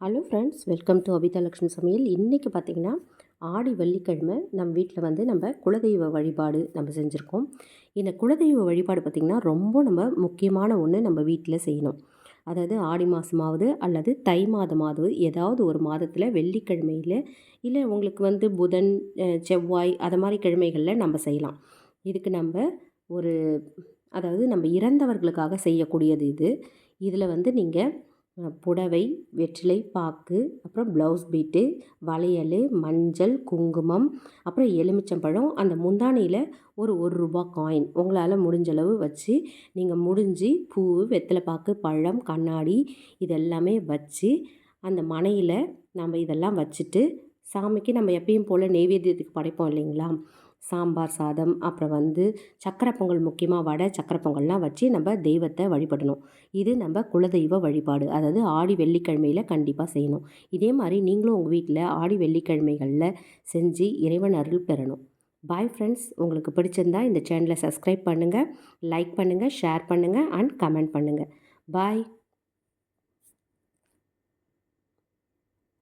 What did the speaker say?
Hello friends welcome to Abitha Lakshmi சமையல் இன்றைக்கி பார்த்திங்கன்னா ஆடி வெள்ளிக்கிழமை நம்ம வீட்டில் வந்து நம்ம குலதெய்வ வழிபாடு நம்ம செஞ்சுருக்கோம். இந்த குலதெய்வ வழிபாடு பார்த்திங்கன்னா ரொம்ப நம்ம முக்கியமான ஒன்று நம்ம வீட்டில் செய்யணும். அதாவது ஆடி மாதமாவது அல்லது தை மாதமாவது ஏதாவது ஒரு மாதத்தில் வெள்ளிக்கிழமையில் இல்லை உங்களுக்கு வந்து புதன் செவ்வாய் அது மாதிரி கிழமைகளில் நம்ம செய்யலாம். இதுக்கு நம்ம ஒரு அதாவது நம்ம இறந்தவர்களுக்காக செய்யக்கூடியது இது. இதில் வந்து நீங்கள் புடவை வெற்றிலை பாக்கு அப்புறம் ப்ளவுஸ் பீட்டு வளையல் மஞ்சள் குங்குமம் அப்புறம் எலுமிச்சம்பழம். அந்த முந்தானியில் ஒரு ஒரு ரூபா காயின் உங்களால் முடிஞ்சளவு வச்சு நீங்கள் முடிஞ்சு பூ வெத்தலை பாக்கு பழம் கண்ணாடி இதெல்லாமே வச்சு அந்த மனையில் நம்ம இதெல்லாம் வச்சுட்டு சாமிக்கு நம்ம எப்பயும் போல் நெய்வேத்தியத்துக்கு படைப்போம் இல்லைங்களா? சாம்பார் சாதம் அப்புறம் வந்து சக்கரை பொங்கல் முக்கியமாக வடை சக்கரை பொங்கல்லாம் வச்சு நம்ம தெய்வத்தை வழிபடணும். இது நம்ம குலதெய்வ வழிபாடு. அதாவது ஆடி வெள்ளிக்கிழமையில் கண்டிப்பாக செய்யணும். இதே மாதிரி நீங்களும் உங்கள் வீட்டில் ஆடி வெள்ளிக்கிழமைகளில் செஞ்சு இறைவன் அருள் பெறணும். பாய் ஃப்ரெண்ட்ஸ் உங்களுக்கு பிடிச்சிருந்தா இந்த சேனலை சப்ஸ்கிரைப் பண்ணுங்கள் லைக் பண்ணுங்கள் ஷேர் பண்ணுங்கள் அண்ட் கமெண்ட் பண்ணுங்கள் பாய்